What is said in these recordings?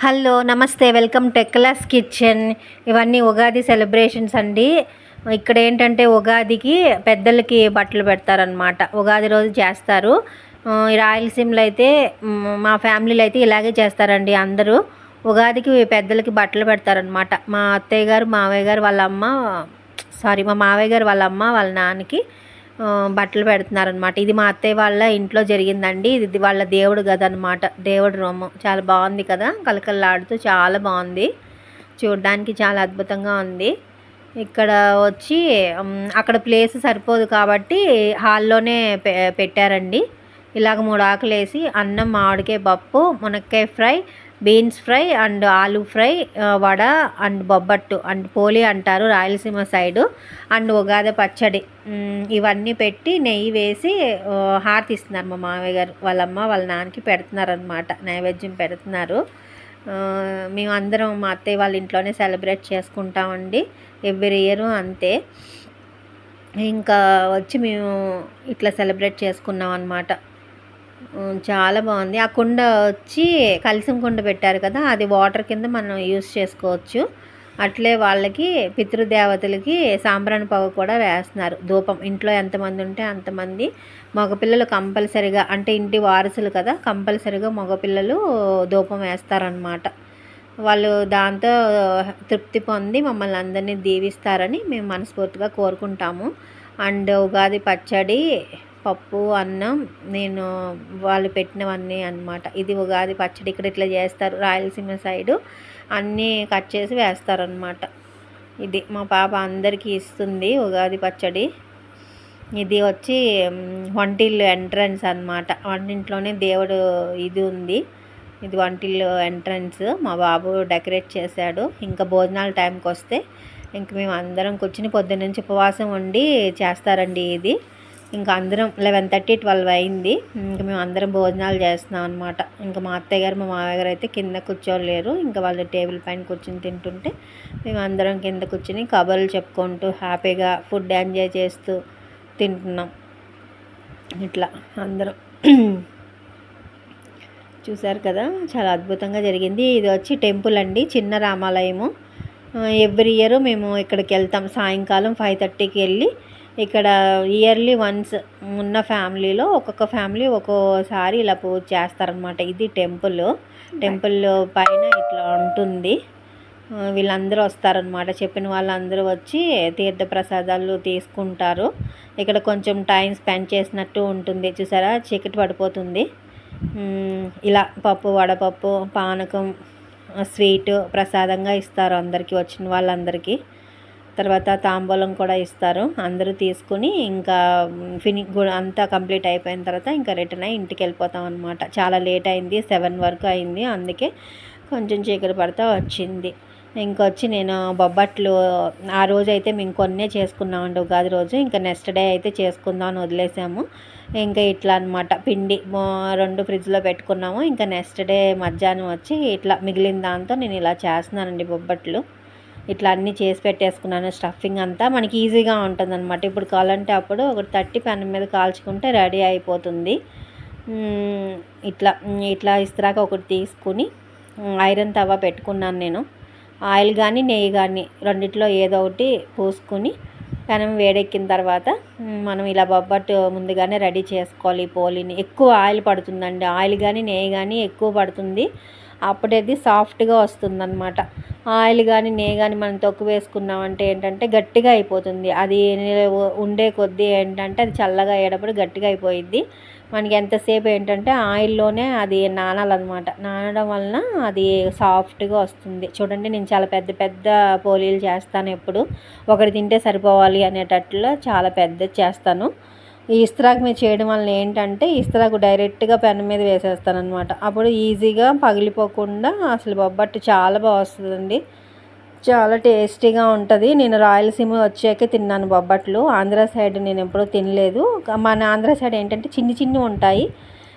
Hello నమస్తే. Welcome టెక్లాస్ kitchen. ఇవన్నీ ఉగాది సెలబ్రేషన్స్ అండి. ఇక్కడ ఏంటంటే ఉగాదికి పెద్దలకి బట్టలు పెడతారనమాట ఉగాది రోజు చేస్తారు. రాయలసీమలో అయితే మా ఫ్యామిలీలో అయితే ఇలాగే చేస్తారండి అందరూ. ఉగాదికి పెద్దలకి బట్టలు పెడతారనమాట మా అత్తయ్య గారు మావయ్య గారు వాళ్ళ అమ్మ సారీ మా మావయ్య గారు వాళ్ళ అమ్మ వాళ్ళ నాన్నకి బట్టలు పెడుతున్నారనమాట ఇది మా అత్తయ్య వాళ్ళ ఇంట్లో జరిగిందండి. ఇది వాళ్ళ దేవుడు గది అనమాట దేవుడు రూము చాలా బాగుంది కదా. కలకల్లాడుతూ చాలా బాగుంది. చూడడానికి చాలా అద్భుతంగా ఉంది. ఇక్కడ వచ్చి అక్కడ ప్లేస్ సరిపోదు కాబట్టి హాల్లోనే పె పెట్టారండి. ఇలాగ మూడు ఆకులు వేసి అన్నం మామిడికాయ పప్పు మునక్కాయ ఫ్రై బీన్స్ ఫ్రై అండ్ ఆలు fry vada and bobbattu and poli అంటారు రాయలసీమ సైడు అండ్ ఉగాది పచ్చడి. ఇవన్నీ పెట్టి నెయ్యి వేసి హారతి ఇస్తున్నారు మా మామయ్య గారు. వాళ్ళ అమ్మ వాళ్ళ నాన్నకి పెడుతున్నారు అనమాట నైవేద్యం పెడుతున్నారు. మేము అందరం మా అత్తయ్య వాళ్ళ ఇంట్లోనే సెలబ్రేట్ చేసుకుంటామండి. ఎవ్రీ ఇయర్ అంతే. ఇంకా వచ్చి మేము ఇట్లా సెలబ్రేట్ చేసుకున్నాం అనమాట చాలా బాగుంది. ఆ కుండ వచ్చి కలిసం కుండ పెట్టారు కదా అది వాటర్ కింద మనం యూస్ చేసుకోవచ్చు. అట్లే వాళ్ళకి పితృదేవతలకి సాంబ్రాణి పొగ కూడా వేస్తున్నారు. ధూపం. ఇంట్లో ఎంతమంది ఉంటే అంతమంది. మగపిల్లలు కంపల్సరిగా అంటే ఇంటి వారసులు కదా కంపల్సరిగా మగపిల్లలు ధూపం వేస్తారనమాట వాళ్ళు దాంతో తృప్తి పొంది మమ్మల్ని అందరినీ దీవిస్తారని మేము మనస్ఫూర్తిగా కోరుకుంటాము. అండ్ ఉగాది పచ్చడి పప్పు అన్నం నేను వాళ్ళు పెట్టినవన్నీ అన్నమాట. ఇది ఉగాది పచ్చడి ఇక్కడ ఇట్లా చేస్తారు రాయలసీమ సైడు. అన్నీ కట్ చేసి వేస్తారనమాట ఇది మా పాప అందరికీ ఇస్తుంది ఉగాది పచ్చడి. ఇది వచ్చి వంటిల్లు ఎంట్రన్స్ అన్నమాట. వంటింట్లోనే దేవుడు ఇది ఉంది. ఇది వంటిల్లు ఎంట్రన్స్. మా బాబు డెకరేట్ చేశాడు. ఇంకా భోజనాల టైంకి వస్తే ఇంక మేము అందరం కూర్చుని పొద్దున్నుంచి ఉపవాసం ఉండి చేస్తారండి ఇది. ఇంకా అందరం లెవెన్ థర్టీ ట్వెల్వ్ అయింది. ఇంకా మేము అందరం భోజనాలు చేస్తున్నాం అనమాట ఇంకా మా అత్తయ్య గారు మా మామయ్య గారు అయితే కింద కూర్చోలేరు ఇంకా వాళ్ళు టేబుల్ పైన కూర్చొని తింటుంటే మేము అందరం కింద కూర్చుని కబుర్లు చెప్పుకుంటూ హ్యాపీగా ఫుడ్ ఎంజాయ్ చేస్తూ తింటున్నాం. ఇట్లా అందరం. చూశారు కదా చాలా అద్భుతంగా జరిగింది. ఇది వచ్చి టెంపుల్ అండి చిన్న రామాలయము. ఎవ్రీ ఇయర్ మేము ఇక్కడికి వెళ్తాం. సాయంకాలం ఫైవ్ థర్టీకి వెళ్ళి ఇక్కడ ఇయర్లీ వన్స్ ఉన్న ఫ్యామిలీలో ఒక్కొక్క ఫ్యామిలీ ఒక్కోసారి ఇలా పూజ చేస్తారనమాట ఇది టెంపుల్. టెంపుల్ పైన ఇట్లా ఉంటుంది. వీళ్ళందరూ వస్తారనమాట చెప్పిన వాళ్ళందరూ వచ్చి తీర్థ ప్రసాదాలు తీసుకుంటారు. ఇక్కడ కొంచెం టైం స్పెండ్ చేసినట్టు ఉంటుంది. చూసారా? చీకటి పడిపోతుంది. ఇలా పప్పు వడపప్పు పానకం స్వీట్ ప్రసాదంగా ఇస్తారు అందరికీ వచ్చిన వాళ్ళందరికీ. తర్వాత తాంబూలం కూడా ఇస్తారు. అందరూ తీసుకుని ఇంకా ఫిని అంతా కంప్లీట్ అయిపోయిన తర్వాత ఇంకా రిటర్న్ అయ్యి ఇంటికి వెళ్ళిపోతాం అనమాట చాలా లేట్ అయింది సెవెన్ వరకు అయింది. అందుకే కొంచెం చీకటి పడతా వచ్చింది. ఇంకొచ్చి నేను బొబ్బట్లు ఆ రోజు అయితే మేము కొన్నే చేసుకున్నామండి ఉగాది రోజు. ఇంకా నెక్స్ట్ డే అయితే చేసుకుందాం అని వదిలేసాము. ఇంకా ఇట్లా అనమాట పిండి రెండు ఫ్రిడ్జ్లో పెట్టుకున్నాము. ఇంకా నెక్స్ట్ డే మధ్యాహ్నం వచ్చి ఇట్లా మిగిలిన దాంతో నేను ఇలా చేస్తున్నానండి బొబ్బట్లు. ఇట్లా అన్నీ చేసి పెట్టేసుకున్నాను. స్టఫింగ్ అంతా మనకి ఈజీగా ఉంటుంది అనమాట ఇప్పుడు కావాలంటే అప్పుడు ఒకటి తట్టి పెనం మీద కాల్చుకుంటే రెడీ అయిపోతుంది. ఇట్లా ఇట్లా ఇస్త్రాక ఒకటి తీసుకుని ఐరన్ తవా పెట్టుకున్నాను నేను. ఆయిల్ కానీ నెయ్యి కానీ రెండిట్లో ఏదో ఒకటి పోసుకొని పెనం వేడెక్కిన తర్వాత మనం ఇలా బొబ్బట్టు ముందుగానే రెడీ చేసుకోవాలి పోలిని. ఎక్కువ ఆయిల్ పడుతుందండి. ఆయిల్ కానీ నెయ్యి కానీ ఎక్కువ పడుతుంది. అప్పుడేది సాఫ్ట్గా వస్తుందన్నమాట. ఆయిల్ కానీ నెయ్యి కానీ మనం తొక్కు వేసుకున్నామంటే ఏంటంటే గట్టిగా అయిపోతుంది. అది ఉండే కొద్దీ ఏంటంటే అది చల్లగా అయ్యేటప్పుడు గట్టిగా అయిపోయిద్ది. మనకి ఎంతసేపు ఏంటంటే ఆయిల్లోనే అది నానాలన్నమాట. నానడం వలన అది సాఫ్ట్గా వస్తుంది. చూడండి నేను చాలా పెద్ద పెద్ద పోలీలు చేస్తాను ఎప్పుడు. ఒకటి తింటే సరిపోవాలి అనేటట్లు చాలా పెద్దది చేస్తాను. ఈ ఇస్త్రాకు మీద చేయడం వల్ల ఏంటంటే ఇస్త్రాకు డైరెక్ట్గా పెన్ మీద వేసేస్తాను అనమాట అప్పుడు ఈజీగా పగిలిపోకుండా అసలు బొబ్బట్టు చాలా బాగా వస్తుందండి. చాలా టేస్టీగా ఉంటుంది. నేను రాయలసీమ వచ్చాకే తిన్నాను బొబ్బట్లు. ఆంధ్ర సైడ్ నేను ఎప్పుడూ తినలేదు. మన ఆంధ్ర సైడ్ ఏంటంటే చిన్ని చిన్ని ఉంటాయి.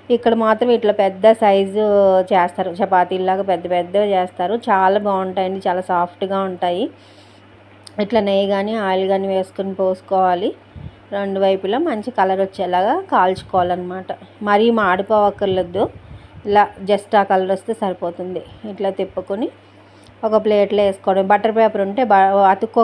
ఇక్కడ మాత్రం ఇట్లా పెద్ద సైజు చేస్తారు. చపాతీలాగా పెద్ద పెద్దగా చేస్తారు. చాలా బాగుంటాయండి. చాలా సాఫ్ట్గా ఉంటాయి. ఇట్లా నెయ్యి కానీ ఆయిల్ కానీ వేసుకొని పోసుకోవాలి. రెండు వైపులా మంచి కలర్ వచ్చేలాగా కాల్చుకోవాలన్నమాట. మరీ మాడిపోవక్కర్లేదు. ఇలా జస్ట్ ఆ కలర్ వస్తే సరిపోతుంది. ఇట్లా తిప్పుకొని ఒక ప్లేట్లో వేసుకోవడం. బటర్ పేపర్ ఉంటే బా అతుక్కో